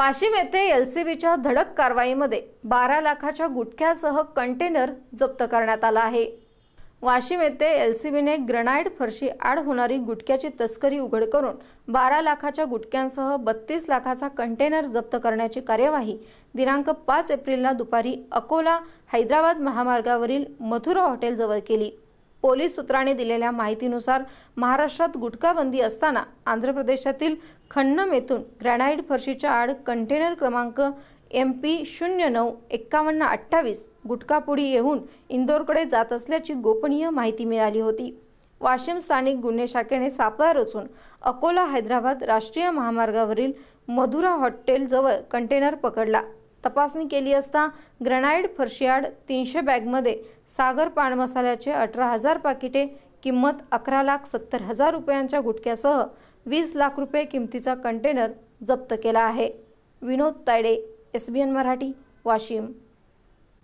वाशिम येथे एलसीबीच्या धडक कारवाईमध्ये बारा लाखाच्या गुटख्यासह कंटेनर जप्त करण्यात आला आहे. वाशिम येथे एलसीबीने ग्रनाईड फरशी आड होणारी गुटख्याची तस्करी उघड करून बारा लाखाच्या गुटख्यांसह बत्तीस लाखाचा कंटेनर जप्त करण्याची कार्यवाही दिनांक पाच एप्रिलला दुपारी अकोला हैदराबाद महामार्गावरील मथुरा हॉटेलजवळ केली. पोलीस सूत्रांनी दिलेल्या माहितीनुसार महाराष्ट्रात गुटखाबंदी असताना आंध्र प्रदेशातील खन्नम येथून ग्रॅनाईड फरशीच्या आड कंटेनर क्रमांक एम पी शून्य नऊ एक्कावन्न अठ्ठावीस गुटखापुडी येऊन इंदोरकडे जात असल्याची गोपनीय माहिती मिळाली होती. वाशिम स्थानिक गुन्हे शाखेने सापळा रचून अकोला हैदराबाद राष्ट्रीय महामार्गावरील मधुरा हॉटेलजवळ कंटेनर पकडला. तपासणी केली असता ग्रनाईड फरशियाड तीनशे बॅगमध्ये सागर पान मसाल्याचे अठरा हजार पाकिटे किंमत अकरा लाख सत्तर हजार रुपयांच्या गुटख्यासह वीस लाख रुपये किमतीचा कंटेनर जप्त केला आहे. Vinod Tayade S B N Marathi Washim.